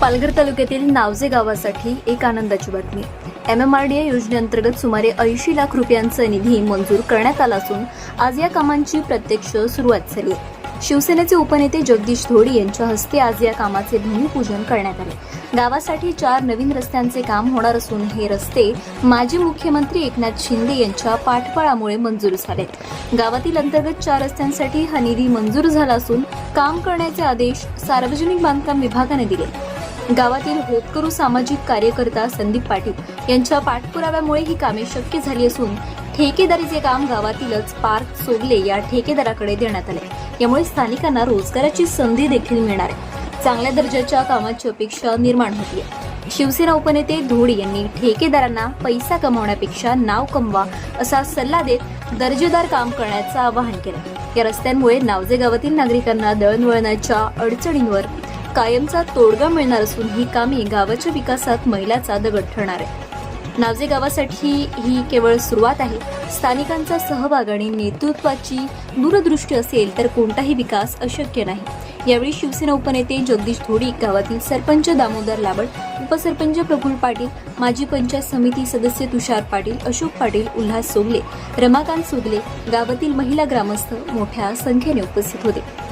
पालघर तालुक्यातील नावजे गावासाठी एक आनंदाची बातमी. M M R D A योजनेअंतर्गत सुमारे ऐंशी लाख रुपयांचा निधी मंजूर करण्यात आला असून आज या कामांची प्रत्यक्ष सुरुवात झाली आहे. शिवसेनेचे उपनेते जगदीश धोडी यांच्या हस्ते आज या कामाचे भूमिपूजन करण्यात आले. गावासाठी चार नवीन रस्त्यांचे काम होणार असून हे रस्ते माजी मुख्यमंत्री एकनाथ शिंदे यांच्या पाठबळामुळे मंजूर झाले गावातील अंतर्गत चार रस्त्यांसाठी हा निधी मंजूर झाला असून काम करण्याचे आदेश सार्वजनिक बांधकाम विभागाने दिले. गावातील होतकरू सामाजिक कार्यकर्ता संदीप पाटील यांच्या पाठपुराव्यामुळे ही कामे शक्य झाली असून ठेकेदारीचे काम गावातीलच पार्क सोगले या ठेकेदाराकडे देण्यात आले. यामुळे स्थानिकांना रोजगाराची संधी देखील मिळणार आहे. चांगल्या दर्जाच्या कामाची अपेक्षा निर्माण होती शिवसेना उपनेते धोडी यांनी ठेकेदारांना पैसा कमावण्यापेक्षा नाव कमवा असा सल्ला देत दर्जेदार काम करण्याचं आवाहन केलं. या रस्त्यांमुळे नावजे गावातील नागरिकांना दळणवळणाच्या अडचणींवर कायमचा तोडगा मिळणार असून ही कामे गावाच्या विकासात महिलाचा दगड ठरणार आहे नावजे गावासाठी ही केवळ सुरुवात आहे. स्थानिकांचा सहभाग आणि नेतृत्वाची दूरदृष्टी असेल तर कोणताही विकास अशक्य नाही. यावेळी शिवसेना उपनेते जगदीश धोडी गावातील सरपंच दामोदर लाबड उपसरपंच प्रफुल पाटील माजी पंचायत समिती सदस्य तुषार पाटील अशोक पाटील उल्हास सोगले रमाकांत सोगले गावातील महिला ग्रामस्थ मोठ्या संख्येने उपस्थित होते.